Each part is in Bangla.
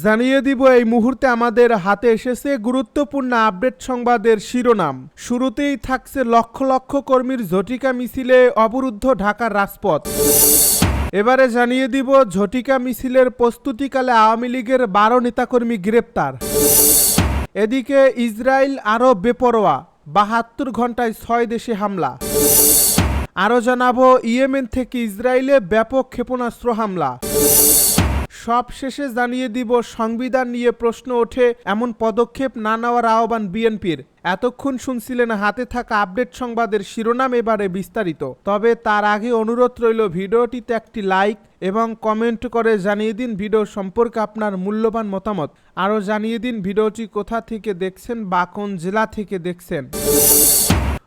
জানিয়ে দিব, এই মুহূর্তে আমাদের হাতে এসেছে গুরুত্বপূর্ণ আপডেট সংবাদের শিরোনাম। শুরুতেই থাকছে লক্ষ লক্ষ কর্মীর ঝটিকা মিছিলে অবরুদ্ধ ঢাকার রাজপথ। এবারে জানিয়ে দিব, ঝটিকা মিছিলের প্রস্তুতিকালে আওয়ামী লীগের বারো নেতাকর্মী গ্রেপ্তার। এদিকে ইসরায়েল আরও বেপরোয়া, বাহাত্তর ঘন্টায় ছয় দেশে হামলা। আরও জানাব, ইয়েমেন থেকে ইসরায়েলে ব্যাপক ক্ষেপণাস্ত্র হামলা। সব শেষে জানিয়ে দিব, সংবিধান নিয়ে প্রশ্ন ওঠে এমন পদক্ষেপ না নেওয়ার আহ্বান বিএনপির। এতক্ষণ শুনছিলেন হাতে থাকা আপডেট সংবাদের শিরোনাম এবারে বিস্তারিত। তবে তার আগে অনুরোধ রইল, ভিডিওটিতে একটি লাইক এবং কমেন্ট করে জানিয়ে দিন ভিডিও সম্পর্কে আপনার মূল্যবান মতামত। আরও জানিয়ে দিন ভিডিওটি কোথা থেকে দেখছেন বা কোন জেলা থেকে দেখছেন।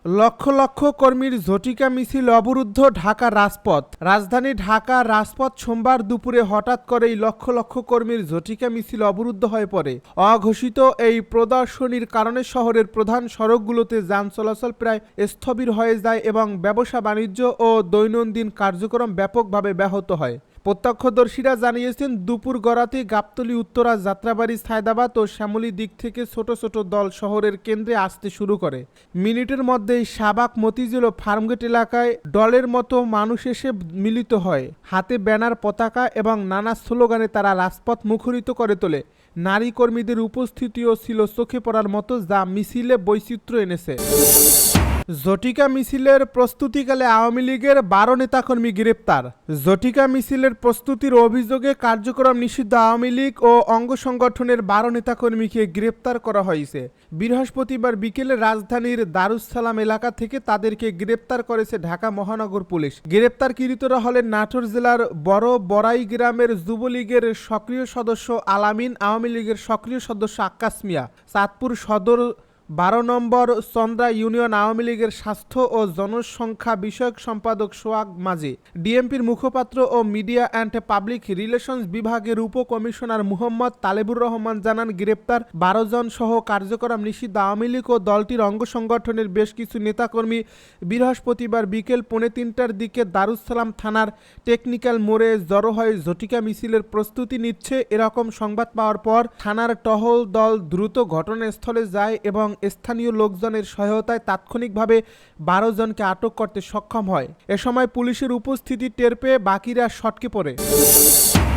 লক্ষ লক্ষ কর্মীর ঝটিকা মিছিল অবরুদ্ধ ঢাকা রাজপথ। রাজধানী ঢাকা রাজপথ সোমবার দুপুরে হঠাৎ করেই লক্ষ লক্ষ কর্মীর ঝটিকা মিছিল অবরুদ্ধ হয়ে পড়ে। অঘোষিত এই প্রদর্শনীর কারণে শহরের প্রধান সড়কগুলোতে যান চলাচল প্রায় স্থবির হয়ে যায় এবং ব্যবসা বাণিজ্য ও দৈনন্দিন কার্যক্রম ব্যাপকভাবে ব্যাহত হয়। প্রত্যক্ষদর্শীরা জানিয়েছেন, দুপুর গড়াতে গাবতলি, উত্তরা, যাত্রাবাড়ি, সায়দাবাদ ও শ্যামলী দিক থেকে ছোট ছোট দল শহরের কেন্দ্রে আসতে শুরু করে। মিনিটের মধ্যেই সাবাক মতিঝিল ও ফার্মগেট এলাকায় দলের মতো মানুষ এসে মিলিত হয়। হাতে ব্যানার পতাকা এবং নানা স্লোগানে তারা রাজপথ মুখরিত করে তোলে। নারী কর্মীদের উপস্থিতিও ছিল চোখে পড়ার মতো, যা মিছিলে বৈচিত্র্য এনেছে। জটিকা মিছিলের প্রস্তুতিকালে আওয়ামী লীগের বারো নেতাকর্মী গ্রেপ্তার। জটিকা মিছিলের প্রস্তুতির অভিযোগে কার্যক্রম নিষিদ্ধ আওয়ামী লীগ ও অঙ্গ সংগঠনের বারো নেতাকর্মীকে গ্রেপ্তার করা হয়েছে। বৃহস্পতিবার বিকেলে রাজধানীর দারুসালাম এলাকা থেকে তাদেরকে গ্রেপ্তার করেছে ঢাকা মহানগর পুলিশ। গ্রেপ্তারকৃতরা হলেন নাটোর জেলার বড় বড়াই গ্রামের যুবলীগের সক্রিয় সদস্য আলামিন, আওয়ামী লীগের সক্রিয় সদস্য আক্কাস মিয়া। চাঁদপুর সদর বারো নম্বর চন্দ্রা ইউনিয়ন আওয়ামী লীগের স্বাস্থ্য ও জনসংখ্যা বিষয়ক সম্পাদক সোয়াগ মাঝি। ডিএমপির মুখপাত্র ও মিডিয়া অ্যান্ড পাবলিক রিলেশনস বিভাগের উপকমিশনার মুহম্মদ তালেবুর রহমান জানান, গ্রেপ্তার বারো জন সহ কার্যক্রম নিষিদ্ধ। আওয়ামী লীগ ও দলটির অঙ্গ সংগঠনের বেশ কিছু নেতাকর্মী বৃহস্পতিবার বিকেল পৌনে তিনটার দিকে দারুসালাম থানার টেকনিক্যাল মোড়ে জড়ো হয়ে ঝটিকা মিছিলের প্রস্তুতি নিচ্ছে। এরকম সংবাদ পাওয়ার পর থানার টহল দল দ্রুত ঘটনাস্থলে যায় এবং স্থানীয় লোকজনের সহায়তায় তাৎক্ষণিকভাবে বারো জনকে আটক করতে সক্ষম হয়। এ সময় পুলিশের উপস্থিতি টের পেয়ে বাকিরা সটকে পড়ে।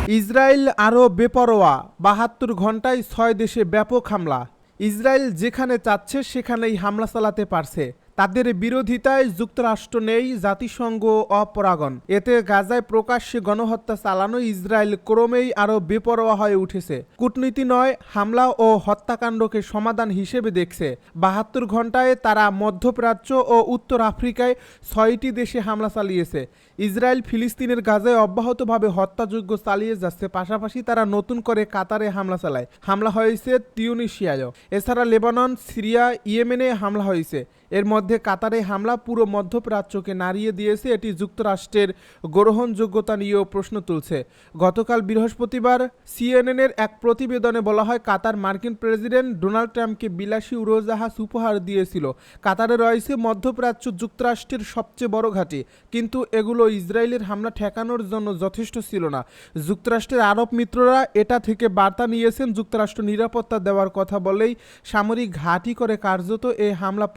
ইসরায়েল আরও বেপরোয়া, বাহাত্তর ঘন্টায় ছয় দেশে ব্যাপক হামলা। ইসরায়েল যেখানে চাচ্ছে, সেখানেই হামলা চালাতে পারছে। তাদের বিরোধিতায় যুক্তরাষ্ট্র নেই, জাতিসংঘ অপরাগণ। এতে গাজায় প্রকাশ্যে গণহত্যা চালানো ইসরায়েল ক্রমেই আরও বেপরোয়া হয়ে উঠেছে। কূটনীতি নয়, হামলা ও হত্যাকাণ্ডকে সমাধান হিসেবে দেখছে। বাহাত্তর ঘন্টায় তারা মধ্যপ্রাচ্য ও উত্তর আফ্রিকায় ছয়টি দেশে হামলা চালিয়েছে। ইসরায়েল ফিলিস্তিনের গাজায় অব্যাহতভাবে হত্যাযজ্ঞ চালিয়ে যাচ্ছে। পাশাপাশি তারা নতুন করে কাতারে হামলা চালায়। হামলা হয়েছে তিউনিশিয়ায়ও এছাড়া লেবানন, সিরিয়া, ইয়েমেনে হামলা হয়েছে। এর মধ্যে কাতারে হামলা পুরো মধ্যপ্রাচ্যকে নাড়িয়ে দিয়েছে, এটি যুক্তরাষ্ট্রের গ্রহণযোগ্যতা নিয়েও প্রশ্ন তুলছে। গতকাল বৃহস্পতিবার সিএনএনের এক প্রতিবেদনে বলা হয়, কাতার মার্কিন প্রেসিডেন্ট ডোনাল্ড ট্রাম্পকে বিলাসী উড়োজাহাজ উপহার দিয়েছিল। কাতারে রয়েছে মধ্যপ্রাচ্য যুক্তরাষ্ট্রের সবচেয়ে বড় ঘাঁটি, কিন্তু এগুলো ইসরায়েলের হামলা ঠেকানোর জন্য যথেষ্ট ছিল না। যুক্তরাষ্ট্রের আরব মিত্ররা এটা থেকে বার্তা নিয়েছেন, যুক্তরাষ্ট্র নিরাপত্তা দেওয়ার কথা বলেই সামরিক ঘাঁটি করে কার্যত এই হামলা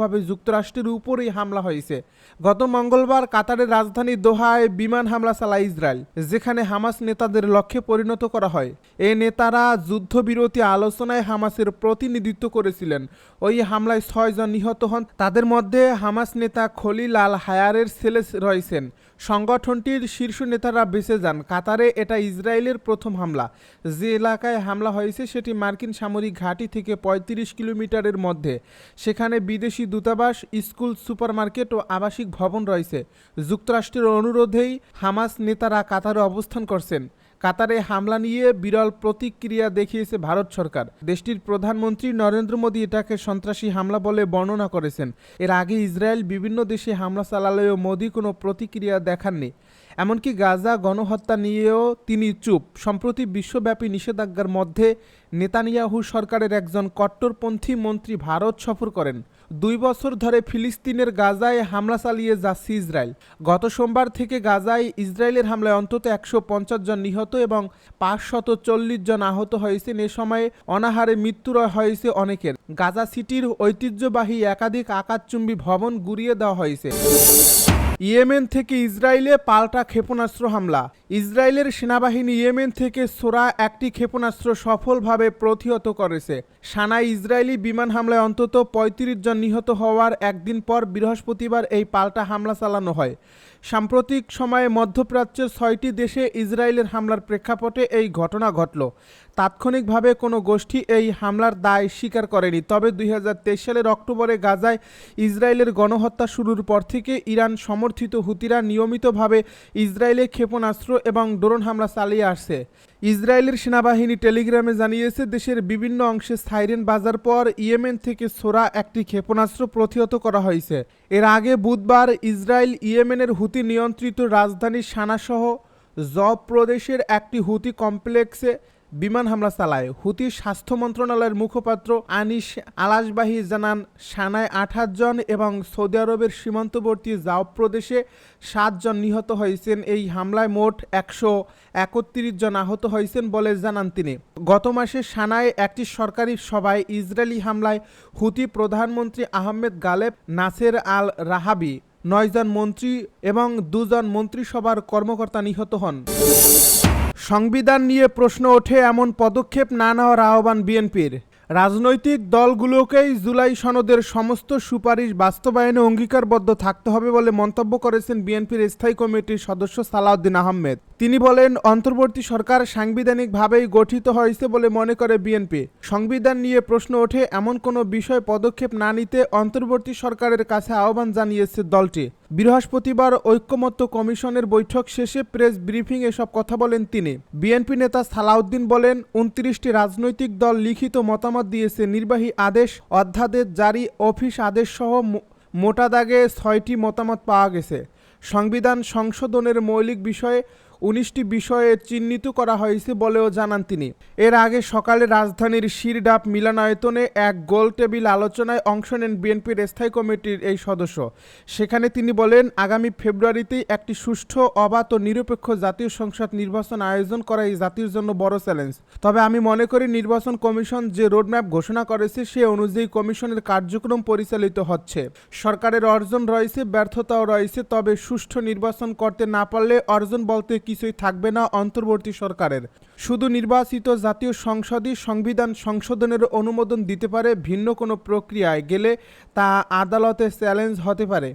পরোক্ষভাবে যুক্তরাষ্ট্রের উপরেই হামলা হয়েছে। গত মঙ্গলবার কাতারের রাজধানী দোহায় বিমান হামলা চালায় ইসরায়েল, যেখানে হামাস নেতাদের লক্ষ্যে পরিণত করা হয়। এ নেতারা যুদ্ধবিরতি আলোচনায় হামাসের প্রতিনিধিত্ব করেছিলেন। ওই হামলায় ছয়জন নিহত হন। তাদের মধ্যে হামাস নেতা খলিল আল হায়ারের ছেলে রয়েছেন। সংগঠনটির শীর্ষ নেতারা বেঁচে যান। কাতারে এটা ইসরায়েলের প্রথম হামলা। যে এলাকায় হামলা হয়েছে, সেটি মার্কিন সামরিক ঘাঁটি থেকে ৩৫ কিলোমিটারের মধ্যে। সেখানে বিদেশি দূতাবাস, স্কুল, সুপারমার্কেট ও আবাসিক ভবন রয়েছে। যুক্তরাষ্ট্রের অনুরোধেই হামাস নেতারা কাতারে অবস্থান করছেন। কাতারে হামলা নিয়ে বিরল প্রতিক্রিয়া দেখিয়েছে ভারত সরকার। দেশটির প্রধানমন্ত্রী নরেন্দ্র মোদী এটাকে সন্ত্রাসী হামলা বলে বর্ণনা করেছেন। এর আগে ইসরায়েল বিভিন্ন দেশে হামলা চালালেও মোদী কোনো প্রতিক্রিয়া দেখাননি। এমনকি গাজা গণহত্যা নিয়েও তিনি চুপ। সম্প্রতি বিশ্বব্যাপী নিষেধাজ্ঞার মধ্যে নেতানিয়াহু সরকারের একজন কট্টরপন্থী মন্ত্রী ভারত সফর করেন। দুই বছর ধরে ফিলিস্তিনের গাজায় হামলা চালিয়ে যাচ্ছে ইসরায়েল। গত সোমবার থেকে গাজায় ইসরায়েলের হামলায় অন্তত একশো পঞ্চাশ জন নিহত এবং পাঁচশত চল্লিশ জন আহত হয়েছেন। এ সময়ে অনাহারে মৃত্যুর হয়েছে অনেকের। গাজা সিটির ঐতিহ্যবাহী একাধিক আকাশচুম্বী ভবন গুড়িয়ে দেওয়া হয়েছে। ইয়েমেন থেকে ইসরায়েলে পাল্টা ক্ষেপণাস্ত্র হামলা। ইসরায়েলের সেনাবাহিনী ইয়েমেন থেকে সোরা একটি ক্ষেপণাস্ত্র সফলভাবে প্রতিহত করেছে। সানায় ইসরায়েলি বিমান হামলায় অন্তত পঁয়ত্রিশ জন নিহত হওয়ার একদিন পর বৃহস্পতিবার এই পাল্টা হামলা চালানো হয়। সাম্প্রতিক সময়ে মধ্যপ্রাচ্যের ছয়টি দেশে ইসরায়েলের হামলার প্রেক্ষাপটে এই ঘটনা ঘটল। তাৎক্ষণিকভাবে কোনো গোষ্ঠী এই হামলার দায় স্বীকার করেনি। তবে দুই হাজার তেইশ সালের অক্টোবরে গাজায় ইসরায়েলের গণহত্যা শুরুর পর থেকে ইরান সমর্থিত হুতিরা নিয়মিতভাবে ইসরায়েলে ক্ষেপণাস্ত্র এবং ড্রোন হামলা চালিয়ে আসছে। ইসরায়েলের সেনাবাহিনী টেলিগ্রামে জানিয়েছে, দেশের বিভিন্ন অংশে সাইরেন বাজার পর ইয়েমেন থেকে সোরা একটি ক্ষেপণাস্ত্র প্রতিহত করা হয়েছে। এর আগে বুধবার ইসরায়েল ইয়েমেনের নিয়ন্ত্রিত রাজধানী সানাসহ জব প্রদেশের একটি হুতি কমপ্লেক্সে বিমান হামলা চালায়। হুতি স্বাস্থ্য মন্ত্রণালয়ের মুখপাত্র আনিস আলাসবাহী জানান, সানায় আঠাশ জন এবং সৌদি আরবের সীমান্তবর্তী জাও প্রদেশে সাতজন নিহত হয়েছেন। এই হামলায় মোট একশো একত্রিশ জন আহত হয়েছেন বলে জানান তিনি। গত মাসে সানায় একটি সরকারি সভায় ইসরায়েলি হামলায় হুতি প্রধানমন্ত্রী আহমেদ গালেব, নাসের আল রাহাবি নয়জন মন্ত্রী এবং দুজন মন্ত্রিসভার কর্মকর্তা নিহত হন। সংবিধান নিয়ে প্রশ্ন ওঠে এমন পদক্ষেপ না নেওয়ার আহ্বান বিএনপির। রাজনৈতিক দলগুলোকেই জুলাই সনদের সমস্ত সুপারিশ বাস্তবায়নে অঙ্গীকারবদ্ধ থাকতে হবে বলে মন্তব্য করেছেন বিএনপির স্থায়ী কমিটির সদস্য সালাউদ্দিন আহমেদ। তিনি বলেন, অন্তর্বর্তী সরকার সাংবিধানিকভাবেই গঠিত হয়েছে বলে মনে করে বিএনপি। সংবিধান নিয়ে প্রশ্ন ওঠে, এমন কোনো বিষয় পদক্ষেপ না নিতে অন্তর্বর্তী সরকারের কাছে আহ্বান জানিয়েছে দলটি। বৃহস্পতিবার ঐক্যমত্য কমিশনের বৈঠক শেষে প্রেস ব্রিফিং এসব কথা বলেন তিনি। বিএনপি নেতা সালাউদ্দিন বলেন, উনত্রিশটি রাজনৈতিক দল লিখিত মতামত দিয়েছে। নির্বাহী আদেশ, অধ্যাদেশ জারি, অফিস আদেশ সহ মোটা দাগে ছয়টি মতামত পাওয়া গেছে। সংবিধান সংশোধনের মৌলিক বিষয়ে উনিশটি বিষয়ে চিহ্নিত করা হয়েছে বলেও জানান তিনি। এর আগে সকালে রাজধানীর শিরডাপ মিলনায়তনে এক গোল টেবিল আলোচনায় অংশ নেন বিএনপির স্থায়ী কমিটির এই সদস্য। সেখানে তিনি বলেন, আগামী ফেব্রুয়ারিতেই একটি সুষ্ঠু, অবাধ ও নিরপেক্ষ জাতীয় সংসদ নির্বাচন আয়োজন করা এই জাতির জন্য বড় চ্যালেঞ্জ। তবে আমি মনে করি, নির্বাচন কমিশন যে রোডম্যাপ ঘোষণা করেছে, সে অনুযায়ী কমিশনের কার্যক্রম পরিচালিত হচ্ছে। সরকারের অর্জন রয়েছে, ব্যর্থতাও রয়েছে, তবে সুষ্ঠু নির্বাচন করতে না পারলে অর্জন বলতে কিছুই থাকবে না অন্তর্বর্তী সরকারের। শুধু নির্বাচিত জাতীয় সংসদই সংবিধান সংশোধনের অনুমোদন দিতে পারে ভিন্ন কোনো প্রক্রিয়ায় গেলে তা আদালতে চ্যালেঞ্জ হতে পারে।